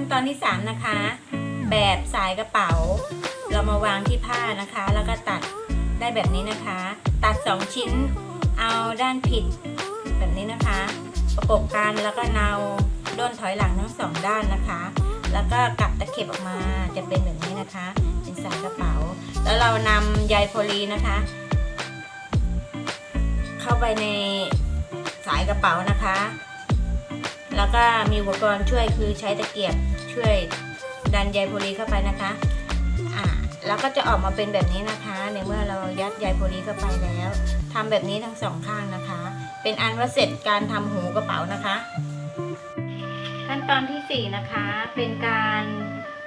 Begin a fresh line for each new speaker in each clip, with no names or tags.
ขั้นตอนที่ 3 นะคะ แบบสายกระเป๋า เรามาวางที่ผ้านะคะ แล้วก็ตัดได้แบบนี้นะคะ ตัด 2 ชิ้น เอาด้านผิดแบบนี้นะคะ ประกบกันแล้วก็เนาด้นถอยหลังทั้งสองด้านนะคะ แล้วก็กลับตะเข็บออกมาจะเป็นแบบนี้นะคะ เป็นสายกระเป๋า แล้วเรานำใยโพลีนะคะ เข้าไปในสายกระเป๋านะคะ แล้วก็มีอุปกรณ์ช่วยคือใช้ตะเกียบช่วยดันใยโพลีเข้าไปนะคะอ่าแล้วก็จะออกมาเป็นแบบนี้นะคะในเมื่อเรายัดใยโพลีเข้าไปแล้วทำแบบนี้ทั้งสองข้างนะคะ เป็นอันว่าเสร็จการทำหูกระเป๋านะคะ ขั้นตอนที่ 4 นะคะเป็นการ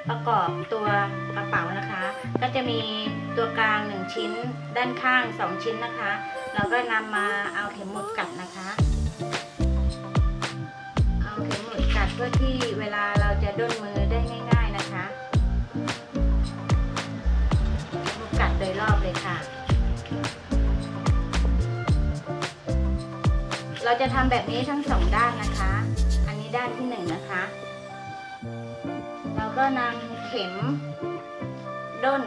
ประกอบตัวกระเป๋านะคะ ก็จะมีตัวกลาง 1 ชิ้น ด้านข้าง 2 ชิ้นนะคะ เราก็นำมาเอาเข็มหมุดกัดนะคะ พื่อที่เวลาเราจะด้นมือได้ง่าย ๆนะคะกัดโดยรอบเลยค่ะ เราจะทำแบบนี้ทั้งสองด้านนะคะ อันนี้ด้านที่หนึ่งนะคะ เราก็นำเข็มด้น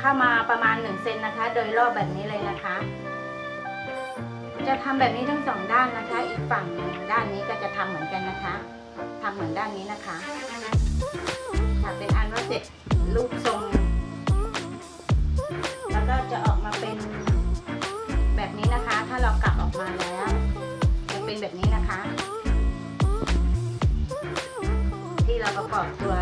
เข้ามาประมาณ1เซนนะคะ โดยรอบแบบนี้เลยนะคะ จะทำแบบนี้ทั้งสองด้านนะคะ อีกฝั่งด้านนี้ก็จะทำเหมือนกันนะคะ ทำเหมือนด้านนี้นะคะค่ะเป็นอันว่าเสร็จรูปทรง แล้วก็จะออกมาเป็นแบบนี้นะคะ ถ้าเรากลับออกมาแล้วจะเป็นแบบนี้นะคะ ที่เราประกอบตัว